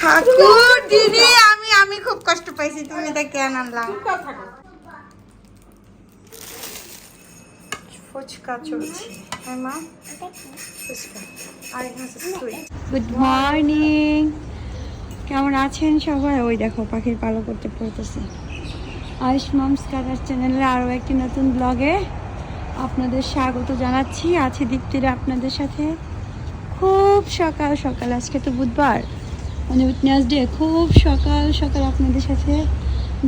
ঠাকুর। দিদি আমি আমি খুব কষ্ট পাইছি তুমি তা কেন আনলাম ফুচকা চলছে। হ্যাঁ মা? ফুচকা। আর গুড মর্নিং কেমন আছেন সবাই? ওই দেখো পাখির পালো করতে পড়তেছে। আয়ুষ মামস কাটার চ্যানেলের আরও একটি নতুন ব্লগে আপনাদের স্বাগত জানাচ্ছি। আছে দীপ্তির আপনাদের সাথে। খুব সকাল সকাল আজকে তো বুধবার। মানে উইটনেস ডে, খুব সকাল সকাল আপনাদের সাথে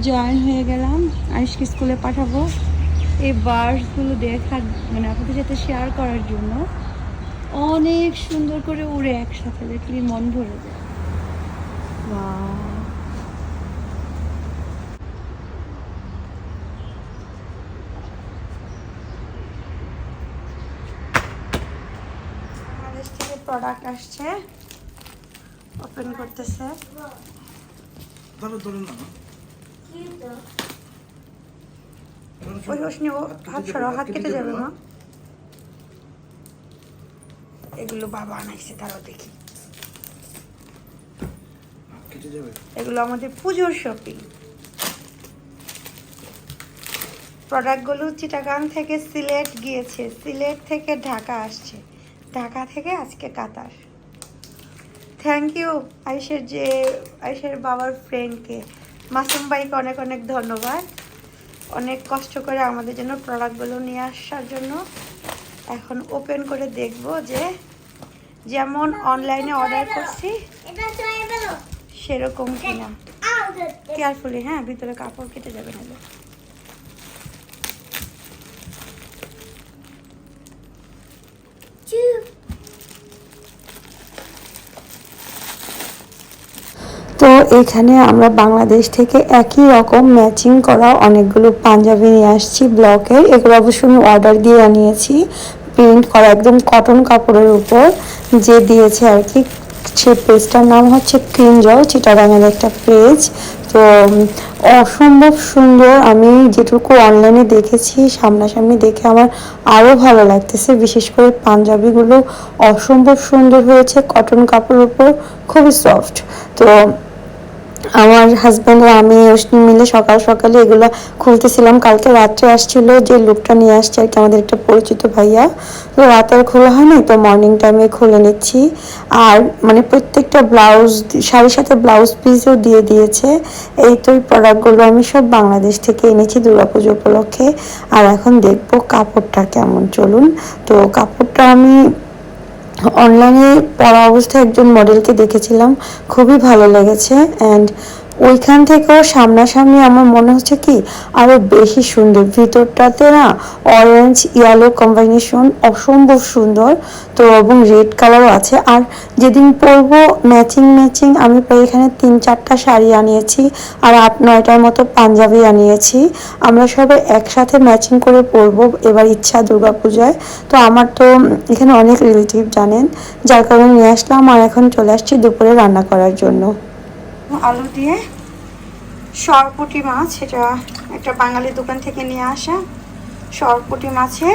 জয়েন হয়ে গেলাম, আয়ুষকে স্কুলে পাঠাবো। এই বার্ডসগুলো দেখার মানে আপনাদের সাথে শেয়ার করার জন্য অনেক সুন্দর করে উড়ে একসাথে, দেখলে মন ভরে যায়। প্রোডাক্ট আসছে। ওপেন করতেছে। ধরো ধরো না। ওই রোশনি ও হাত সরাও হাত কেটে যাবে মা। এগুলো বাবা আনাইছে তারাও দেখি। এগুলো আমাদের পুজোর শপিং। প্রোডাক্টগুলো চিটাগাং থেকে সিলেট গিয়েছে। সিলেট থেকে ঢাকা আসছে। ঢাকা থেকে আজকে কাতার। থ্যাংক ইউ আয়ুষের যে আয়ুষের বাবার ফ্রেন্ডকে মাসুম ভাইকে অনেক অনেক ধন্যবাদ। অনেক কষ্ট করে আমাদের জন্য প্রোডাক্টগুলো নিয়ে আসার জন্য। এখন ওপেন করে দেখব যে যেমন অনলাইনে অর্ডার করছি, সেরকম কিনা। কেয়ারফুলি হ্যাঁ ভিতরে কাপড় কেটে যাবে না। তো এখানে আমরা বাংলাদেশ থেকে একই রকম ম্যাচিং করা অনেকগুলো পাঞ্জাবি নিয়ে আসছি ব্লকের এগুলো অবশ্য আমি অর্ডার দিয়ে আনিয়েছি। প্রিন্ট করা একদম কটন কাপড়ের উপর। যে দিয়েছে আর কি, সে পেজটার নাম হচ্ছে ক্রিঞ্জল চিটাগাঙের একটা পেজ তো, অসম্ভব সুন্দর। আমি যেটুকু অনলাইনে দেখেছি, সামনাসামনি দেখে আমার আরও ভালো লাগতেছে। বিশেষ করে পাঞ্জাবিগুলো অসম্ভব সুন্দর হয়েছে কটন কাপড়ের উপর। খুবই সফট তো আমার হাজব্যান্ড আর আমি মিলে সকাল সকালে এগুলো খুলতেছিলাম। কালকে রাত্রে আসছিল যে লোকটা নিয়ে আসছে আর কি, আমাদের একটা পরিচিত ভাইয়া। তো রাতে খোলা হয়নি, তো মর্নিং টাইমে খুলে নিচ্ছি। আর মানে প্রত্যেকটা ব্লাউজ শাড়ির সাথে ব্লাউজ পিসও দিয়ে দিয়েছে। এই তো প্রোডাক্টগুলো আমি সব বাংলাদেশ থেকে এনেছি দুর্গাপুজো উপলক্ষে। আর এখন দেখব কাপড়টা কেমন। চলুন, তো কাপড়টা আমি অনলাইনে পড়া অবস্থায় একজন মডেলকে দেখেছিলাম। খুবই ভালো লেগেছে। অ্যান্ড ওইখান থেকেও সামনাসামনি আমার মনে হচ্ছে কি, আরও বেশি সুন্দর। ভিতরটাতে না অরেঞ্জ ইয়েলো কম্বিনেশন অসম্ভব সুন্দর। তো এবং রেড কালারও আছে। আর যেদিন পরবো ম্যাচিং ম্যাচিং আমি প্রায় এখানে তিন, চারটা শাড়ি আনিয়েছি। আর আট, নয়টার মতো পাঞ্জাবি আনিয়েছি। আমরা সবাই একসাথে ম্যাচিং করে পরবো এবার ইচ্ছা দুর্গাপূজায়। তো আমার তো এখানে অনেক রিলেটিভ জানেন। যার কারণে নিয়ে আসলাম আর এখন চলে আসছি দুপুরে রান্না করার জন্য। আলু দিয়ে সরপুটি মাছ এটা একটা বাঙালি দোকান থেকে নিয়ে আসা সরপুটি মাছে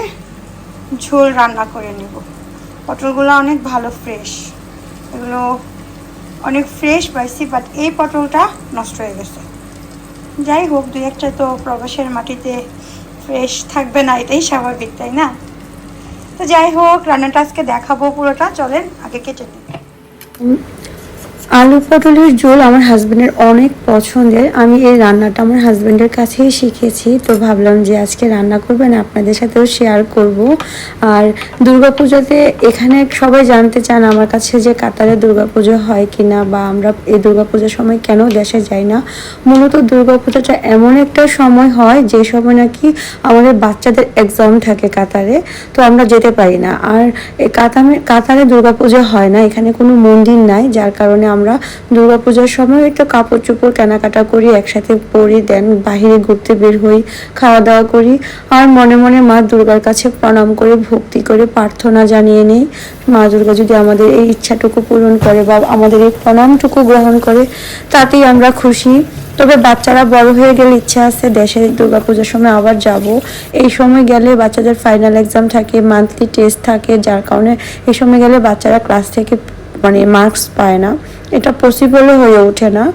ঝোল রান্না করে নেব। পটলগুলো অনেক ভালো ফ্রেশ এগুলো অনেক ফ্রেশ পাইছি বাট এই পটলটা নষ্ট হয়ে গেছে। যাই হোক, দুই একটা তো প্রবাসের মাটিতে ফ্রেশ থাকবে না, এটাই স্বাভাবিক, তাই না? তো যাই হোক, রান্নাটা আজকে দেখাবো পুরোটা, চলেন আগে কেটে নিই। আলু পটলের ঝোল আমার হাজব্যান্ডের অনেক পছন্দের। আমি এই রান্নাটা আমার হাজবেন্ডের কাছেই শিখেছি। তো ভাবলাম যে আজকে রান্না করবেন আপনাদের সাথেও শেয়ার করব। আর দুর্গাপুজোতে এখানে সবাই জানতে চান আমার কাছে যে কাতারে দুর্গাপুজো হয় কিনা বা আমরা এই দুর্গাপূজার সময় কেন দেশে যাই না। মূলত দুর্গাপূজাটা এমন একটা সময় হয় যে সময় নাকি আমাদের বাচ্চাদের এক্সাম থাকে কাতারে, তো আমরা যেতে পারি না। আর কাতারে কাতারে দুর্গাপূজা হয় না, এখানে কোনো মন্দির নাই, যার কারণে আমরা দুর্গাপূজার সময় একটু কাপড় চোপড় কেনাকাটা করি, একসাথে পরি, দেন বাহিরে ঘুরতে বের হই খাওয়া দাওয়া করি। আর মনে মনে মা দুর্গার কাছে প্রণাম করে, ভক্তি করে প্রার্থনা জানিয়ে নিই। মা দুর্গা যদি আমাদের এই ইচ্ছাটুকু পূরণ করে বা আমাদের এই প্রণামটুকু গ্রহণ করে, তাতেই আমরা খুশি। তবে বাচ্চারা বড় হয়ে গেলে ইচ্ছা আছে, দেশে দুর্গাপূজার সময় আবার যাব। এই সময় গেলে বাচ্চাদের ফাইনাল এক্সাম থাকে মান্থলি টেস্ট থাকে, যার কারণে এই সময় গেলে বাচ্চারা ক্লাস থেকে মানে মার্কস পায় না। এটা পসিবলও হয়ে ওঠে না।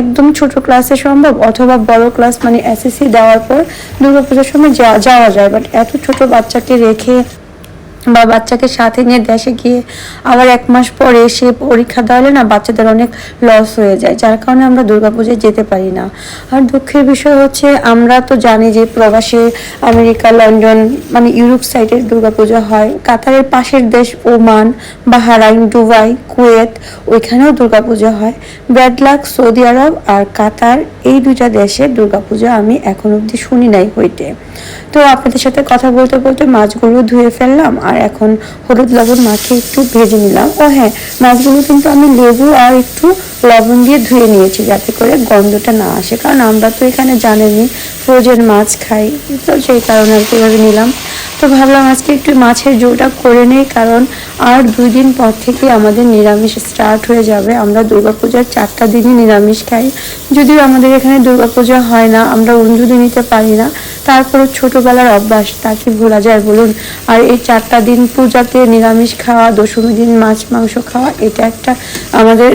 একদম ছোট ক্লাসে সম্ভব অথবা বড় ক্লাস মানে এসএসসি দেওয়ার পর দুর্গাপূজার সময় যাওয়া যায়। বাট এত ছোট বাচ্চাকে রেখে বা বাচ্চাকে সাথে নিয়ে দেশে গিয়ে আবার এক মাস পরে এসে পরীক্ষা দেওয়ালে না বাচ্চাদের অনেক লস হয়ে যায়, যার কারণে আমরা দুর্গাপূজায় যেতে পারি না। আর দুঃখের বিষয় হচ্ছে, আমরা তো জানি যে প্রবাসে আমেরিকা, লন্ডন মানে ইউরোপ সাইডের দুর্গাপূজা হয়। কাতারের পাশের দেশ ওমান, বাহারাইন, দুবাই, কুয়েত, ওইখানেও দুর্গাপূজা হয়। ব্যাডলাক সৌদি আরব আর কাতার, এই দুইটা দেশে দুর্গাপূজা আমি এখন অবধি শুনি নাই হইতে। তো আপনাদের সাথে কথা বলতে বলতে মাছগুলো ধুয়ে ফেললাম। আর এখন হলুদ লবণ মাখিয়ে একটু ভেজে নিলাম। ও হ্যাঁ মাছগুলো কিন্তু আমি লেবু আর একটু লবণ দিয়ে ধুয়ে নিয়েছি যাতে করে গন্ধটা না আসে। কারণ আমরা তো এখানে জানেনই ফ্রোজেন মাছ খাই, তো সেই কারণে আর কি এভাবে নিলাম। তো ভাবলাম আজকে একটু মাছের ঝোলটা করে নেই, কারণ আর দুই দিন পর থেকে আমাদের নিরামিষ স্টার্ট হয়ে যাবে। আমরা দুর্গাপূজার চারটা দিনই নিরামিষ খাই। যদিও আমাদের এখানে দুর্গাপূজা হয় না, আমরা অঞ্জলি নিতে পারি না। তারপরও ছোটবেলার অভ্যাস তা কি ভোলা যায় বলুন। আর এই চারটা দিন পূজাতে নিরামিষ খাওয়া দশমী দিন মাছ, মাংস খাওয়া, এটা একটা আমাদের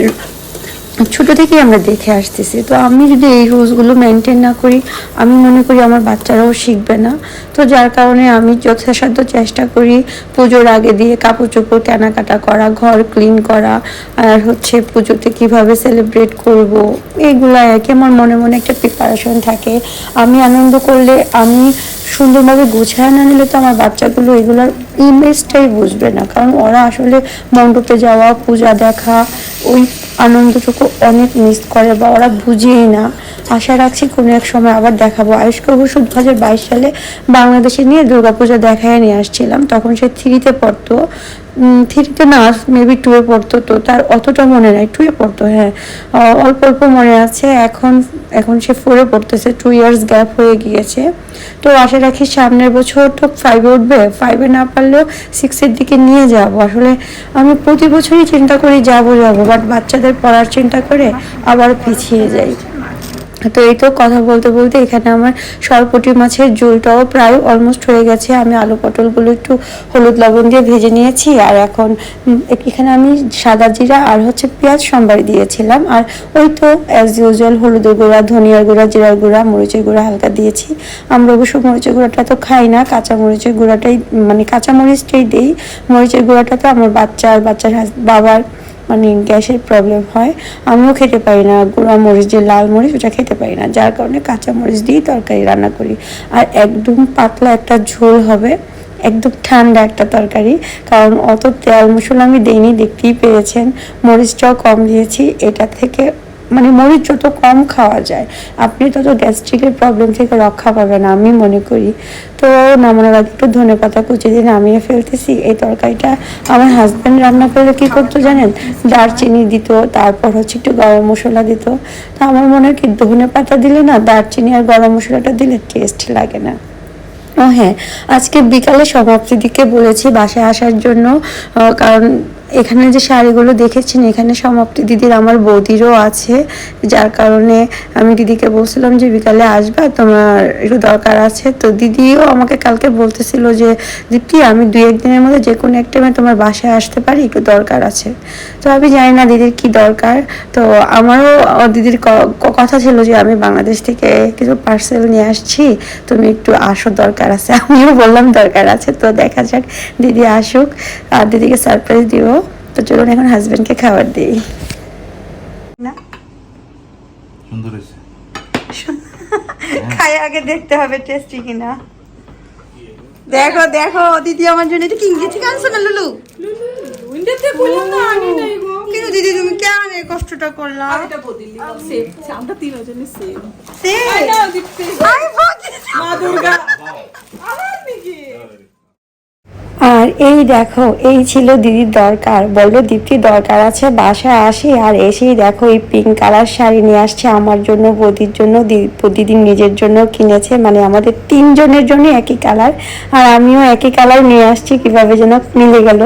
ছোট থেকেই আমরা দেখে আসতেছি। তো আমি যদি এই রুলসগুলো মেনটেন না করি, আমি মনে করি আমার বাচ্চারাও শিখবে না। তো যার কারণে আমি যথাসাধ্য চেষ্টা করি পুজোর আগে দিয়ে কাপড় চোপড় কেনাকাটা করা, ঘর ক্লিন করা, আর হচ্ছে পুজোতে কীভাবে সেলিব্রেট করব এইগুলো আর কি। আমার মনে মনে একটা প্রিপারেশন থাকে। আমি আনন্দ করলে আমি সুন্দরভাবে গোছায় না নিলে তো আমার বাচ্চাগুলো এগুলোর ইমেজটাই বুঝবে না। কারণ ওরা আসলে মণ্ডপে যাওয়া, পূজা দেখা, ওই আনন্দটুকু অনেক মিস করে বা ওরা বুঝেই না। আশা রাখছি কোনো এক সময় আবার দেখাবো। আয়ুষ্ক অবশ্য দু হাজার বাইশ সালে বাংলাদেশে নিয়ে দুর্গাপূজা দেখায় নিয়ে আসছিলাম। তখন সে থ্রিতে পড়তো। থ্রিতে না মেবি টুয়ে পড়তো তো। তার অতটা মনে নাই। টুয়ে পড়তো হ্যাঁ। অল্প অল্প মনে আছে। এখন এখন সে ফোরে পড়তেছে। টু ইয়ার্স গ্যাপ হয়ে গিয়েছে। তো আশা রাখি, সামনের বছর তো ফাইভে উঠবে ফাইভে না পারলেও সিক্সের দিকে নিয়ে যাব। আসলে আমি প্রতি বছরই চিন্তা করি যাব যাব বাট বাচ্চাদের পড়ার চিন্তা করে আবার পিছিয়ে যাই। তো এই তো কথা বলতে বলতে এখানে আমার সরপটি মাছের ঝোলটাও প্রায় অলমোস্ট হয়ে গেছে। আমি আলু পটলগুলো একটু হলুদ লবণ দিয়ে ভেজে নিয়েছি আর এখন এখানে আমি সাদা জিরা আর হচ্ছে পেঁয়াজ সম্বারি দিয়েছিলাম। আর ওই তো অ্যাজ ইউজুয়াল হলুদের গুঁড়া, ধনিয়ার গুঁড়া, জিরার গুঁড়া, মরিচের গুঁড়া হালকা দিয়েছি। আমরা অবশ্য মরিচের গুঁড়াটা তো খাই না, কাঁচা মরিচের গুঁড়াটাই মানে কাঁচা মরিচটাই দিই। মরিচের গুঁড়াটা তো আমার বাচ্চা আর বাচ্চার হাস- বাবার মানে গ্যাসের প্রবলেম হয়, আমিও খেতে পারি না, গুঁড়া মরিচ যে লাল মরিচ, ওটা খেতে পারি না। যার কারণে কাঁচা মরিচ দিয়েই তরকারি রান্না করি। আর একদম পাতলা একটা ঝোল হবে, একদম ঠান্ডা একটা তরকারি, কারণ অত তেল মশলা আমি দেইনি, দেখতেই পেয়েছেন মরিচটাও কম দিয়েছি, এটা থেকে মানে মরিচ যত কম খাওয়া যায়, আপনি তত গ্যাস্ট্রিকের প্রবলেম থেকে রক্ষা পাবেন আমি মনে করি। তো নামানোর একটু ধনে পাতা কুচি দিয়ে নামিয়ে ফেলতেছি, এই তরকারিটা আমার হাজব্যান্ড রান্না করলে কি করতো জানেন? দারচিনি দিত, তারপর হচ্ছে একটু গরম মশলা দিত। তো আমার মনে হয় কি, ধনে পাতা দিলে না দারচিনি আর গরম মশলাটা দিলে টেস্ট লাগে না। ও হ্যাঁ আজকে বিকালে সমাপ্তি দিকে বলেছি বাসায় আসার জন্য কারণ এখানে যে শাড়িগুলো দেখেছেন, এখানে সমাপ্তি দিদির আমার বৌদিরও আছে, যার কারণে আমি দিদিকে বলছিলাম যে বিকালে আসবা, তোমার একটু দরকার আছে। তো দিদিও আমাকে কালকে বলতেছিল যে, দীপ্তি, আমি দুই একদিনের মধ্যে যে কোনো এক টাইমে তোমার বাসায় আসতে পারি, একটু দরকার আছে। তো আমি জানি না দিদির কি দরকার। তো আমারও দিদির কথা ছিল যে, আমি বাংলাদেশ থেকে কিছু পার্সেল নিয়ে আসছি, তুমি একটু আসো, দরকার আছে। আমিও বললাম, দরকার আছে। তো দেখা যাক, দিদি আসুক। আর দিদিকে সারপ্রাইজ দিব তো চলুন এখন হাজবেন্ডকে খাবার দিই। না? সুন্দর হয়েছে। খাই আগে দেখতে হবে টেস্টি কিনা। দেখো দেখো দিদি আমার জন্য এটা কি ইংরেজি থেকে আনছো না লুলু? কিন্তু দিদি তুমি কেন এই কষ্টটা করলাম সেম সেম মা দুর্গা। আমার নাকি আর এই দেখো, এই ছিল দিদির দরকার। বলল দীপ্তি দরকার আছে? বাসায় আসি আর এসেই দেখো, এই পিঙ্ক কালার শাড়ি নিয়ে আসছে আমার জন্য, বদির জন্য দিদি নিজের জন্য কিনেছে। মানে আমাদের তিনজনের জন্য একই কালার আর আমিও একই কালার নিয়ে আসছি, কীভাবে যেন মিলে গেল।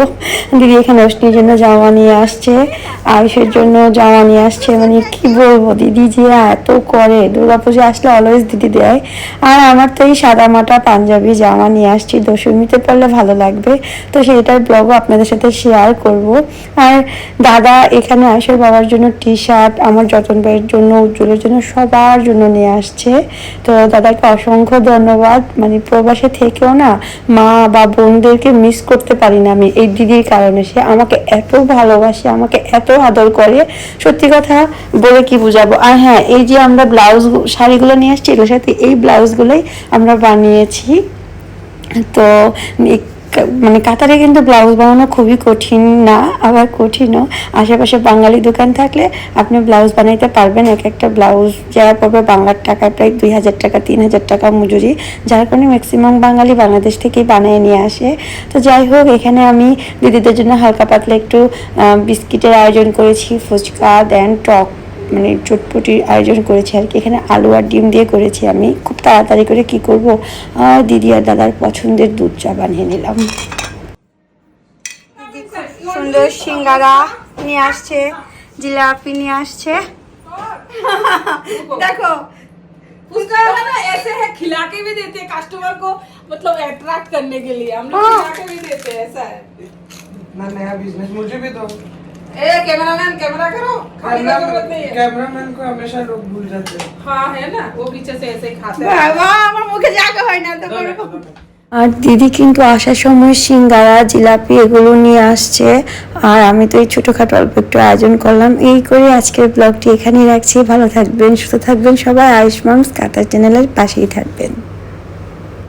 দিদি এখানে অশ্নির জন্য জামা নিয়ে আসছে, আয়ুষের জন্য জামা নিয়ে আসছে। মানে কি বলব, দিদি যে এত করে। দুর্গাপুজো আসলে অলওয়েজ দিদি দেয়। আর আমার তো এই সাদা মাটা পাঞ্জাবি জামা নিয়ে আসছি। দশমীতে পরলে ভালো লাগবে। লাগবে তো সেইটার ব্লগও আপনাদের সাথে শেয়ার করব। আর দাদা এখানে আয়সের বাবার জন্য টি শার্ট আমার যতন ভাইয়ের জন্য, উজ্জ্বলের জন্য, সবার জন্য নিয়ে আসছে। তো দাদাকে অসংখ্য ধন্যবাদ। মানে প্রবাসে থেকেও না, মা বা বোনদেরকে মিস করতে পারি না আমি এই দিদির কারণে। সে আমাকে এত ভালোবাসে, আমাকে এত আদর করে। সত্যি কথা বলে কি বুঝাবো? আর হ্যাঁ এই যে আমরা ব্লাউজ শাড়িগুলো নিয়ে আসছি, এগুলোর সাথে এই ব্লাউজগুলোই আমরা বানিয়েছি। তো মানে কাতারে কিন্তু ব্লাউজ বানানো খুবই কঠিন না, আবার কঠিনও। আশেপাশে বাঙালি দোকান থাকলে আপনি ব্লাউজ বানাইতে পারবেন এক একটা ব্লাউজ যারা পড়বে বাংলার টাকায় প্রায় দুই হাজার টাকা, তিন হাজার টাকা মজুরি, যার কারণে ম্যাক্সিমাম বাঙালি বাংলাদেশ থেকেই বানিয়ে নিয়ে আসে। তো যাই হোক, এখানে আমি দিদিদের জন্য হালকা পাতলা একটু বিস্কিটের আয়োজন করেছি, ফুচকা দেন টক মানে চটপটির আয়োজন করেছি আর কি এখানে আলু আর ডিম দিয়ে করেছি আমি খুব তাড়াতাড়ি করে কি করব আর দিদি আর দাদার পছন্দের দুধ চা বানিয়ে নিলাম সুন্দর সিঙ্গারা নিয়ে আসছে জিলাপি নিয়ে আসছে দেখো उसका है ना ऐसे है खिला के भी देते हैं कस्टमर को मतलब अट्रैक्ट करने के लिए हम लोग हाँ। खिला के भी देते हैं ऐसा है अपना नया बिजनेस मुझे भी दो ए कैमरामैन कैमरा करो खाने की जरूरत नहीं है कैमरामैन को हमेशा लोग भूल जाते हैं हाँ है ना वो पीछे से ऐसे ही खाते हैं বাবা আমার মুখে জায়গা হয় না তো করবো আর দিদি কিন্তু আসার সময় সিঙ্গারা জিলাপি এগুলো নিয়ে আসছে আর আমি তো এই ছোটোখাটো অল্প একটু আয়োজন করলাম এই করে আজকের ব্লগটি এখানেই রাখছি ভালো থাকবেন সুস্থ থাকবেন সবাই আয়ুষ্মান কাতার চ্যানেলের পাশেই থাকবেন